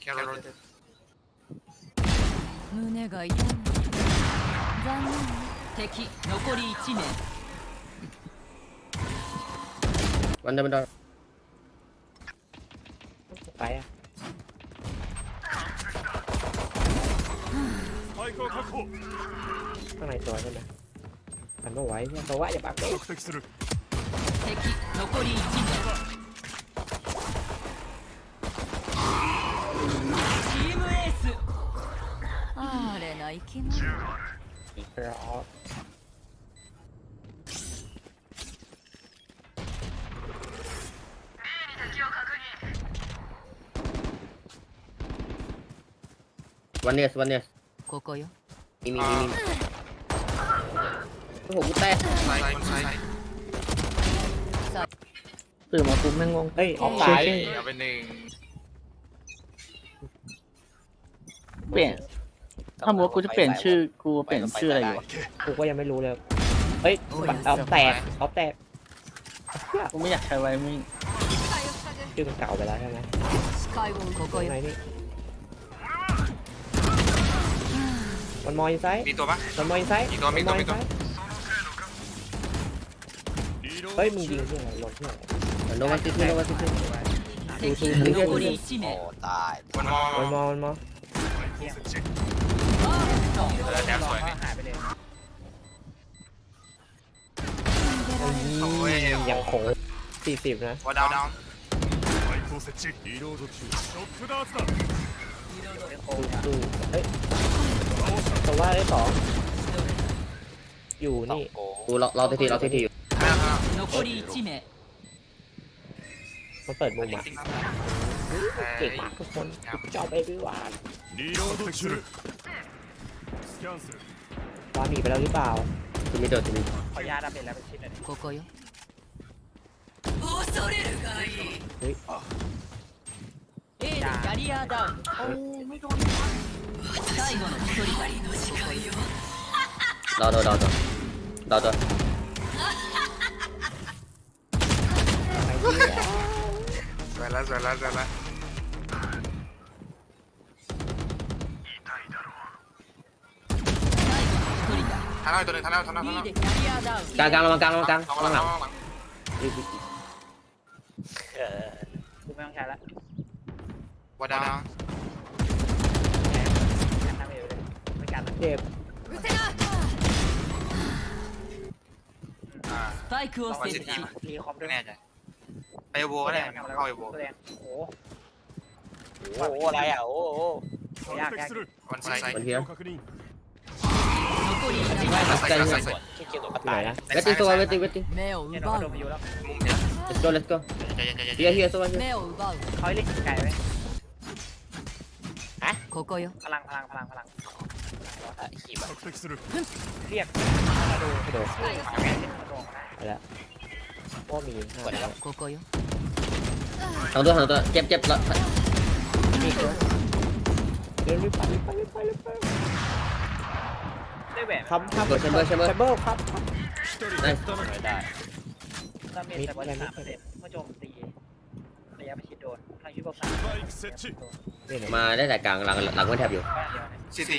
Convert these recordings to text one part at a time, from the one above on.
แครอท 胸が痛む残念敵残り1名 วันเดิมวันเดิม ไปอ่ะ スパイクを確保 ข้างในตัวใช่ไหมมันไม่ไหวเนี่ยตัวว่าอย่าบักเลย 目的する敵残り1名 あれな生き物 อีกรอบ วันเนสวันเนส ここよ มีมีมีมีโอ้โหกูแตก ใส่คนใส่ ตื่นมาปุ๊บแม่งงง เฮ้ยออฟไล เชี่ย น์ เชี่ย เอาไปหนึ่ง เปลี่ยน ถ้ามัวกูจะเปลี่ยนชื่อ กูเปลี่ยนชื่ออะไรอยู่กูก็ยังไม่รู้เลย เฮ้ยบัรเอแตกเอาแตกกูไม่อยากใช้ไวมิ่งชื่อเก่าไปแล้วใช่ไหมไหนนี่มันมอยไซส์มีตัวปะมันมอยไซส์มีตัวมีตัวเฮ้ยมึงยิงที่ไหนหล่นที่ไหนโดนมันติดที่โดนมันติดที่ดูดูดูดูตายมันมองมันมองมันมอง 設置 แถมสวยนี่ โอ้ย ยังคงสี่สิบนะ ว่าดาวดาว スパイクを設置リロード中ショックダーツだ ดูเฮ้ยแต่ว่าได้สองอยู่ สอง นี่ โก กูรอรอทีทีรอทีทีอยู่ 残り1名 มันเปิดมุม จริ อ่ะ ง เก่งมากทุกคนจอบเอวิวาน リロード中スキャンする วาหนีไปแล้วหรือเปล่า ทีมีเดินทีมี ここよ恐れるがいい เฮ้ย A でキャリアダウン最後の一人だここよ รอรอรอรอรอรอ ไ แล้วสวยแล้วสวยแล้ว 一人だ ทันเอาตัวนึงทันเอาทันเอาทัน B เอา でキャリアダウン กลางกลางระวังกลางระวังกลาง เอา ระวังห หลั ลั ง ง เอาหลัง เออ กูไม่ต้องใช้ละ ว่าดาว แค่ทำเองเลยไม่การละ เจ็บ อ่า スパイクを วัน 設 สิ 置 ทีม รีคอมด้ ไม่ วย แน่ใจ ไปโบก็ได้เข้าไปโบ ตัวแดงโอ้โห โอ้โหอะไรอ่ะ โอ้โห ยากยาก 敵する วันไซส์ วันเทีย を確認残り1 วันไซส์วันไซส์ ที่เกี่ยวกับกระ ไหน ต่าย นะ เวทีตัวเวทีเวที 目を เนี่ย 奪 เราโด うん ไปอยู่แล้ว มุมเนี้ย let's go let's go ใจเย็นใจเย็น here here so here 目を奪う เขาให้เล่นไกลไว้ ここよ พลังพลังพลังพลัง อ่ะขี่แบบ 索敵する เรียกมาดู กระโดด เล่นมาดูนะ ไปแล้วก็มีห้าแล้ว ここよ สองตัวสองตัวเจ็บเจ็บแล้วมีเรีบไปรีบไปรีรีบไปได้แหวนครับครับแชมเบอร์แชมเบอร์แชมเบอร์ครับครับนั่ได้ดาไมจแต่ว่าสามเซ็ตเมื่โจมตีระยะประชิดโดนทางยุทธศาสตร์มาได้แต่กลางหลังหลังวันแทบอยู่ซีซี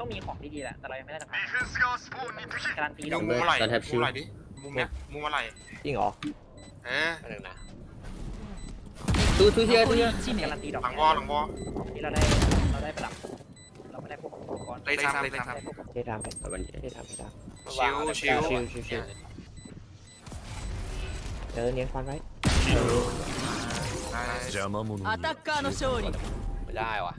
ต้องมีของดีๆแหละแต่เรายังไม่ได้สักการันตีดอกเมื่อไหร่ตอนแทบชิว มุมเนี้ยมุมอะไร จริงเหรอ เออ อันหนึ่งนะ ทูทูเฮียทู 残 เฮี り ย 1 การั 名 นตีดอก หลังวอหลังวอ ที่เราได้เราได้ประดับเราไม่ได้พวกอุปกรณ์ เลยทำเลยทำ เท่ทำไป วันนี้ เท่ทำไปท ชิวชิว ชิวชิวชิวเจอเนียนควันไว้ 邪魔者アタッカーの勝利 ไม่ได้ว่ะ